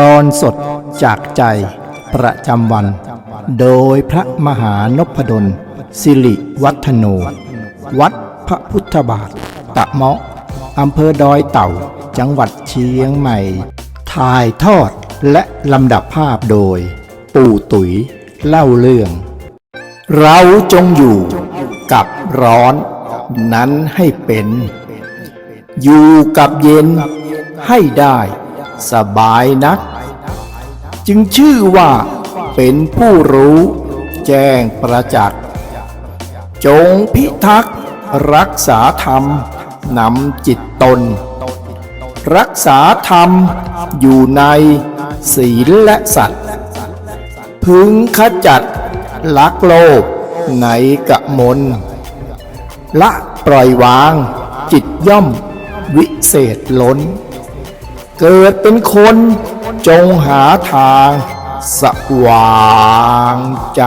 ตอนสดจากใจประจำวัน โดยพระมหานพดล สิริวัฒโน วัดพระพุทธบาท ตะเมาะอำเภอดอยเต่า จังหวัดเชียงใหม่ ถ่ายทอดและลำดับภาพโดย ปู่ตุ๋ยเล่าเรื่อง เราจงอยู่กับร้อนนั้นให้เป็น อยู่กับเย็นให้ได้ สบายนัก จึงชื่อว่าเป็นผู้รู้ แจ้งประจักษ์ จงพิทักษ์รักษาธรรมนำจิตตน รักษาธรรมอยู่ในศีลและสัตว์ พึงขจัดลักโลภในกะมลละปล่อยวางจิตย่อมวิเศษล้น เกิดเป็นคนจงหาทางสว่างใจ